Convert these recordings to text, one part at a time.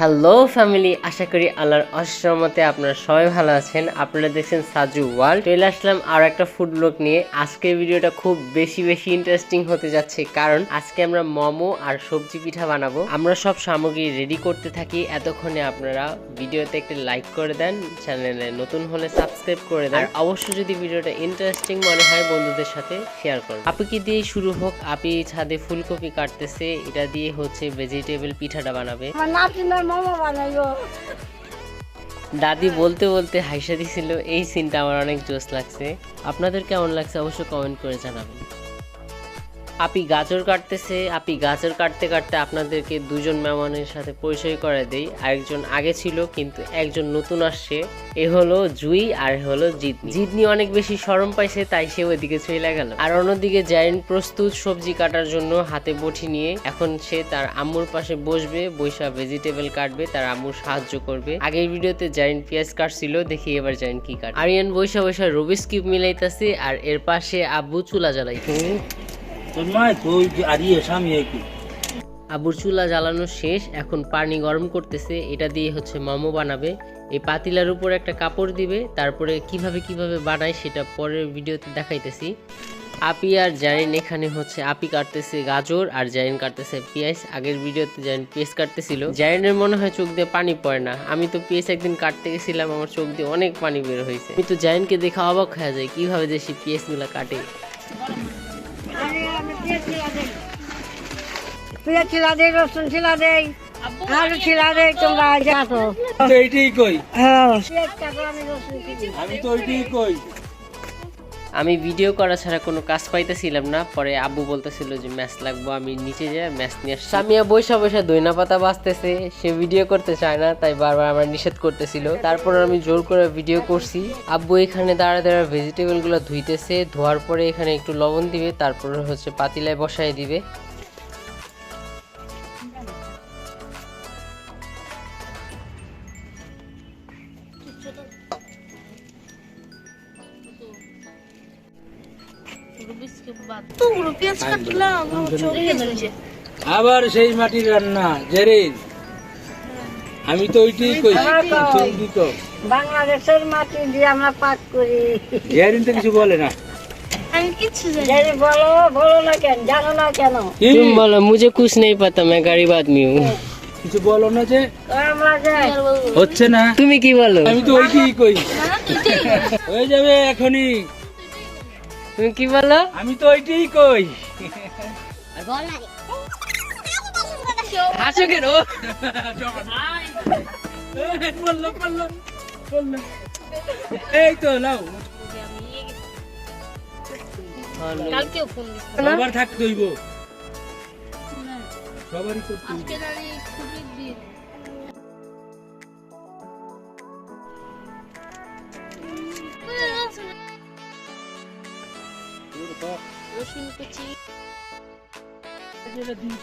Hello family আশা করি আল্লাহর অসমতে আপনারা সবাই ভালো আছেন। আপনারা দেখছেন সাজু ওয়ার্ল্ড। চলে আসলাম আর একটা ফুড ব্লগ নিয়ে। আজকের ভিডিওটা খুব বেশি বেশি ইন্টারেস্টিং হতে যাচ্ছে কারণ আজকে আমরা মোমো আর সবজি পিঠা বানাবো। আমরা সব সামগ্রী রেডি করতে থাকি। এতক্ষণে আপনারা ভিডিওতে একটা লাইক করে দেন। চ্যানেলে নতুন হলে সাবস্ক্রাইব করে দেন। অবশ্যই যদি ভিডিওটা ইন্টারেস্টিং মনে হয় বন্ধুদের সাথে শেয়ার করুন। আপুকে দিয়ে শুরু হোক? আপি ছাদে ফুলকপি কাটতেছে। এটা দিয়ে হচ্ছে ভেজিটেবল পিঠাটা বানাবে। দাদি বলতে বলতে হাইসা দিছিল, এই সিনটা আমার অনেক জোস লাগছে। আপনাদের কেমন লাগছে অবশ্যই কমেন্ট করে জানাবেন। আপি গাজর কাটতেছে, আপি গাজর কাটতে কাটতে আপনাদেরকে দুজন মেহমানের সাথে পরিচয় করে দেই। আরেকজন আগে ছিল, কিন্তু একজন নতুন আসছে। এ হলো জুই আর হলো জিতনি। জিতনি অনেক বেশি শরম পাইছে, তাই সে ওইদিকে চলে গেল। আর অন্যদিকে জাইন প্রস্তুত সবজি কাটার জন্য হাতে বটি নিয়ে, এখন সে তার আম্মুর পাশে বসবে বৈশা ভেজিটেবল কাটবে, তার আম্মুর সাহায্য করবে। আগের ভিডিওতে জাইন পেঁয়াজ কাটছিল, দেখি এবার জাইন কি কাট। আরিয়ান বৈশা বৈশা রবিস কিউব মিলাইতাছে, আর এর পাশে আব্বু চুলা জ্বালাইতেছে। আবুর চুলা জ্বালানো শেষ, এখন পানি গরম করতেছে, এটা দিয়ে হচ্ছে মোমো বানাবে। এই পাতিলার উপর একটা কাপড় দিবে, তারপরে কীভাবে কীভাবে বানায় সেটা পরের ভিডিওতে দেখাইতেছি। আপি আর জাইন এখানে হচ্ছে, আপি কাটতেছে গাজর আর জাইন কাটতেছে পেঁয়াজ। আগের ভিডিওতে জাইন পেঁয়াজ কাটতেছিল। জাইনের মনে হয় চোখ দিয়ে পানি পড়ে না। আমি তো পেঁয়াজ একদিন কাটতে গেছিলাম, আমার চোখ দিয়ে অনেক পানি বের হয়েছে। আমি তো দেখে অবাক হয়ে যায় কীভাবে যে সে পেঁয়াজগুলো কাটে। পেঁয়াজ ছিলা দেই রসুন ছিলা দেই আলু ছিলা দেই তোমরা যাতো তো এইটাই কই? হ্যাঁ। আমি আমি তো ওইটাই কই। আমি ভিডিও করা ছাড়া কোনো কাজ পাইতেছিলাম না পরে আব্বু বলতেছিল যে ম্যাচ লাগবো আমি নিচে যাই ম্যাচ নিয়ে আসছি। সামিয়া বৈশা বৈশা দইনা পাতা বাঁচতেছে সে ভিডিও করতে চায় না তাই বারবার আমার নিষেধ করতেছিল। তারপর আমি জোর করে ভিডিও করছি। আব্বু এখানে দাঁড়া দাঁড়া ভেজিটেবলগুলো ধুইতেছে ধোয়ার পরে এখানে একটু লবণ দিবে তারপরে হচ্ছে পাতিলায় বসায় দিবে। আবার সেই মাটির রান্না জেরিন। আমি তো বাংলাদেশের মাটি দিয়ে আমরা পাক করি। জেরিন তো কিছু বলে না। মুঝে নেই পাতা মে কিছু বলো না যে হচ্ছে না। তুমি কি বলো? আমি তো ওইটি কই। হয়ে যাবে এখনই। তুমি কি বলো? আমি তো ওইটাই কই। হাসো কেন? বলল বলল বলল। এই তো নাও। সবার থাকতে হইব। সবারই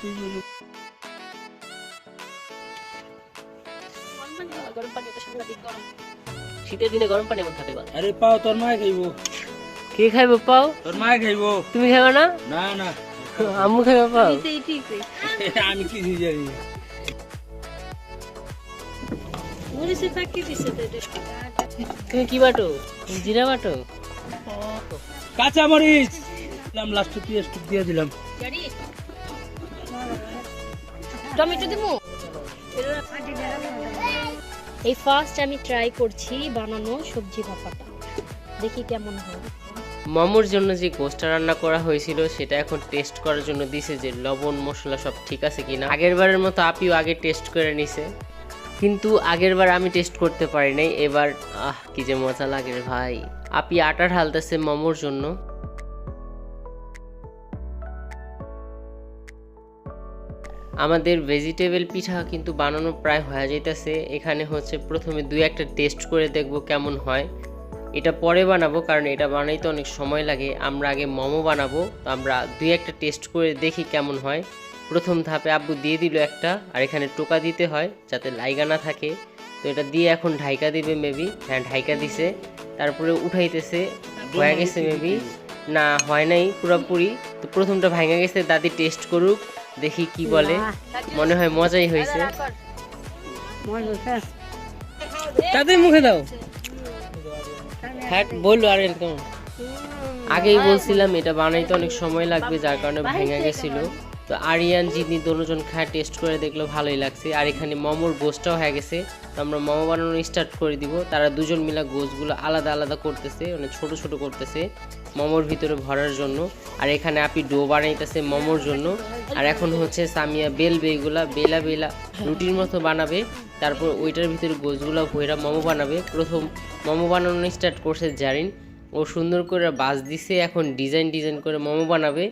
তুই বলো। শীতের দিনে গরম পানি এমন থাকে বল আরে পাও তোর মায় খাইব। কে খাইবো পাও? তোর মায় খাইব। তুমি খাইবে না? না না। আম্মু খাইবে পাও? আমি কিছু জানি তুমি কি বাটো? জিরা বাটো? কাঁচা মরিচ। দিলাম লাস্ট পেঁয়াজ দিয়ে দিলাম। টমেটো দিমু? এই ফার্স্ট আমি ট্রাই করছি বানানো সবজি ভাপাটা। দেখি কেমন হয়। মোমোর জন্য যে গোষ্ঠটা রান্না করা হয়েছিল সেটা এখন টেস্ট করার জন্য দিছে যে লবণ মশলা সব ঠিক আছে কিনা। আগের বারের মতো আপিও আগে টেস্ট করে নিছে। কিন্তু আগের বার আমি টেস্ট করতে পারি নাই। এবার আহ কি যে মজা লাগে ভাই। আপি আটা ঢালতেছে মোমোর জন্য। আমাদের ভেজিটেবল পিঠা কিন্তু বানানো প্রায় হয়ে যাইতেছে। এখানে হচ্ছে প্রথমে দুই একটা টেস্ট করে দেখব কেমন হয়। এটা পরে বানাবো কারণ এটা বানাইতে অনেক সময় লাগে। আমরা আগে মোমো বানাবো তো আমরা দুই একটা টেস্ট করে দেখি কেমন হয়। প্রথম ধাপে আব্বু দিয়ে দিল একটা আর এখানে টোকা দিতে হয় যাতে লাইগা না থাকে। তো এটা দিয়ে এখন ঢাইকা দিবে মেবি হ্যাঁ ঢাইকা দিছে। তারপরে উঠাইতেছে। হয়ে গেছে মেবি না হয় নাই পুরোপুরি। তো প্রথমটা ভাঙা গেছে দাদি টেস্ট করুক। দেখি কি বলে। মনে হয় মজাই হয়েছে। তাদের মুখে দাও। হ্যাঁ বলল আর কেমন আগেই বলছিলাম, এটা বানাইতে অনেক সময় লাগবে, যার কারণে ভেঙে গেছিল। তো আরিয়ান, জিতনি দুজন খায়, টেস্ট করে দেখল ভালোই লাগছে। আর এখানে মোমোর গোসটাও হয়ে গেছে। তো আমরা মোমো বানানো স্টার্ট করে দিব। তারা দুজন মিলা গোসগুলো আলাদা আলাদা করতেছে মানে ছোট ছোট করতেছে। মোমোর ভিতরে ভরার জন্য। আর এখানে আপনি ডো বানাইতেছে মোমোর জন্য। আর এখন হচ্ছে সামিয়া বেলবে এগুলা, বেলা বেলা রুটির মতো বানাবে। তারপর ওইটার ভিতরে গোসগুলো ভৈরা মোমো বানাবে। প্রথম মোমো বানানো স্টার্ট করছে জারিন। ও সুন্দর করে বাস দিছে, এখন ডিজাইন ডিজাইন করে মোমো বানাবে।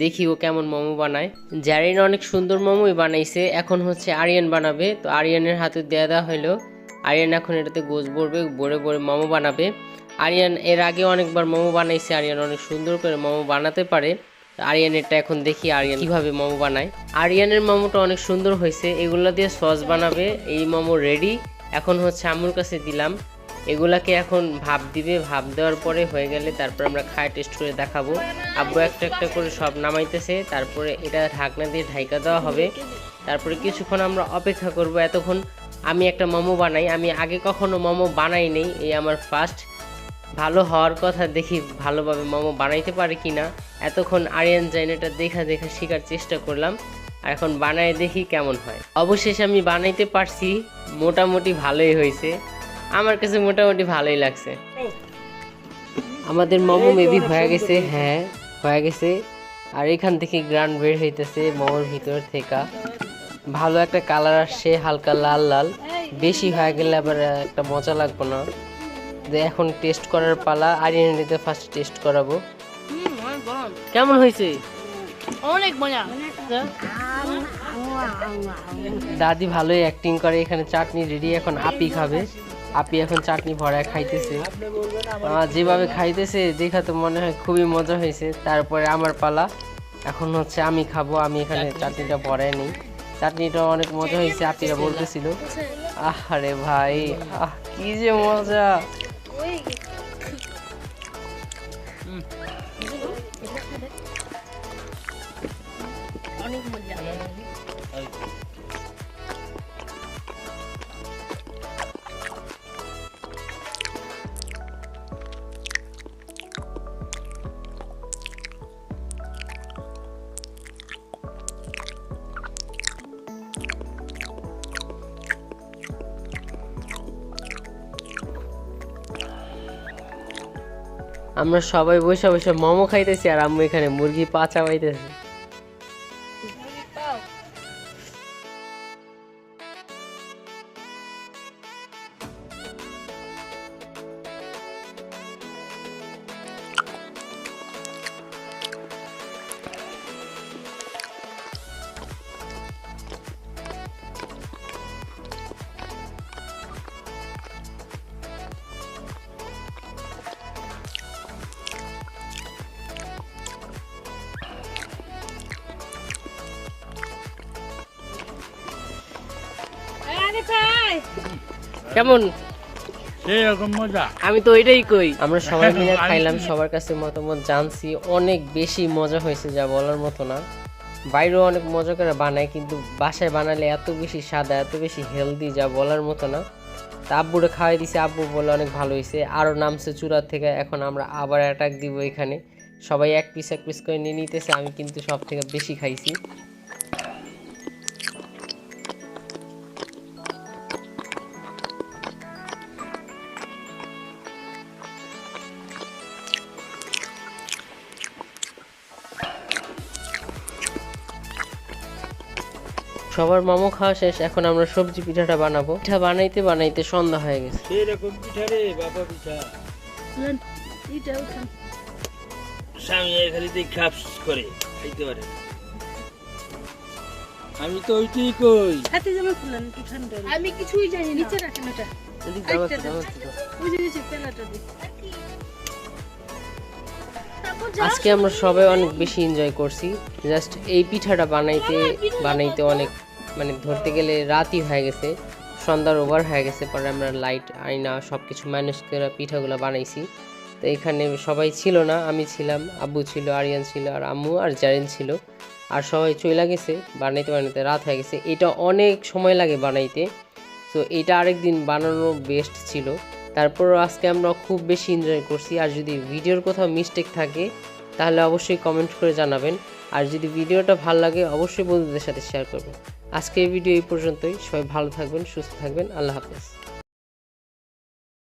দেখি ও কেমন মোমো বানায়। জারিন অনেক সুন্দর মোমোই বানাইছে। এখন হচ্ছে আরিয়ান বানাবে। তো আরিয়ানের হাতে দেয়া দেওয়া হলো আরিয়ান এখন এটাতে গোজ ভরবে, ভরে ভরে মোমো বানাবে। আরিয়ান এর আগে অনেকবার মোমো বানাইছে, আরিয়ান অনেক সুন্দর করে মোমো বানাতে পারে। আরিয়ানেরটা এখন দেখি আরিয়ান কীভাবে মোমো বানায়। আরিয়ানের মোমোটা অনেক সুন্দর হয়েছে, এগুলো দিয়ে সস বানাবে, এই মোমো রেডি এখন হচ্ছে আমুর কাছে দিলাম, এগুলাকে এখন ভাপ দিবে, ভাপ দেওয়ার পরে হয়ে গেলে তারপর আমরা খায় টেস্ট করে দেখাবো। আব্বু একটা একটা করে সব নামাইতেছে, তারপরে এটা ঢাকনা দিয়ে ঢাইকা দেওয়া হবে। তারপরে কিছুক্ষণ আমরা অপেক্ষা করব এতক্ষণ। আমি একটা মোমো বানাই, আমি আগে কখনো মোমো বানাই নেই, এই আমার ফার্স্ট ভালো হওয়ার কথা দেখি ভালোভাবে মোমো বানাইতে পারে কিনা। এতক্ষণ আরিয়ান জাইনাটা দেখা দেখা শেখার চেষ্টা করলাম আর এখন বানায় দেখি কেমন হয়। অবশেষে আমি বানাইতে পারছি মোটামুটি ভালোই হয়েছে। আমার কাছে মোটামুটি ভালোই লাগছে। আমাদের মোমো মেবি হয়ে গেছে হ্যাঁ হয়ে গেছে। আর এখান থেকে গ্রান বের হইতেছে মোমোর ভিতর থেকে। ভালো একটা কালার আসছে হালকা লাল লাল। বেশি হয়ে গেলে আবার একটা মজা লাগবে না। এখন টেস্ট করার পালা আরিয়ানিতে ফার্স্ট টেস্ট করাবো। কেমন হয়েছে? অনেক মজা। দাদি ভালোই অ্যাক্টিং করে এখানে চাটনি রেডি এখন আপি খাবে। আপি এখন চাটনি ভরায় খাইতেছে। যেভাবে খাইতেছে দেখা তো মনে হয় খুবই মজা হয়েছে। তারপরে আমার পালা এখন হচ্ছে আমি খাব আমি এখানে চাটনিটা ভরাই নিই। চাটনিটা অনেক মজা হয়েছে আপিরা বলতেছিল। আহ আরে ভাই আহ কি যে মজা। অনেক আমরা সবাই বসে বসে মোমো খাইতেছি আর আম্মু এখানে মুরগি পাচা চাবাইতেছে কেমন? সেরকম মজা। আমি তো ওইটাই কই। আমরা সবাই মিলে খাইলাম সবার কাছে মতামত জানছি অনেক বেশি মজা হয়েছে যা বলার মতো না। বাইরেও অনেক মজা করে বানায় কিন্তু বাসায় বানালে এত বেশি সাদা এত বেশি হেলদি যা বলার মতো না। তা আব্বুরে খাওয়াই দিছে আব্বু বলে অনেক ভালো হয়েছে। আরও নামছে চূড়ার থেকে এখন আমরা আবার অ্যাটাক দিব এখানে। সবাই এক পিস এক পিস করে নিয়ে নিতেছে আমি কিন্তু সব থেকে বেশি খাইছি। সবার মোমো খাওয়া শেষ এখন আমরা সবজি পিঠাটা বানাবো। পিঠা বানাইতে বানাইতে সন্ধ্যা হয়ে গেছে। সেরকম পিঠা রে বাবা পিঠা। স্বামী খালি দিয়ে খাপস করে খাইতে পারে আমি তো ওইটাই কই। আমি কিছুই জানি নিচে রাখেন ওটা। এদিক দাও একটু, দাও একটু, দাও। বুঝে গেছি তেলাটা দি আজকে আমরা সবাই অনেক বেশি এনজয় করছি। জাস্ট এই পিঠাটা বানাইতে বানাইতে অনেক মানে ধরতে গেলে রাতই হয়ে গেছে, সন্ধ্যার ওভার হয়ে গেছে, পরে আমরা লাইট আয়না সব কিছু ম্যানেজ করে পিঠাগুলো বানাইছি। তো এখানে সবাই ছিল না, আমি ছিলাম, আব্বু ছিল, আরিয়ান ছিল, আর আম্মু আর জারিন ছিল। আর সবাই চলে গেছে, বানাইতে বানাইতে রাত হয়ে গেছে। এটা অনেক সময় লাগে বানাইতে। তো এটা আরেক দিন বানানো বেস্ট ছিল। তারপরও আজকে আমরা খুব বেশি এনজয় করছি। আর যদি ভিডিওর কোথাও মিস্টেক থাকে, তাহলে অবশ্যই কমেন্ট করে জানাবেন। আর যদি ভিডিওটা ভালো লাগে, অবশ্যই বন্ধুদের সাথে শেয়ার করবেন। আজকের ভিডিও এই পর্যন্তই। সবাই ভালো থাকবেন, সুস্থ থাকবেন। আল্লাহ হাফেজ।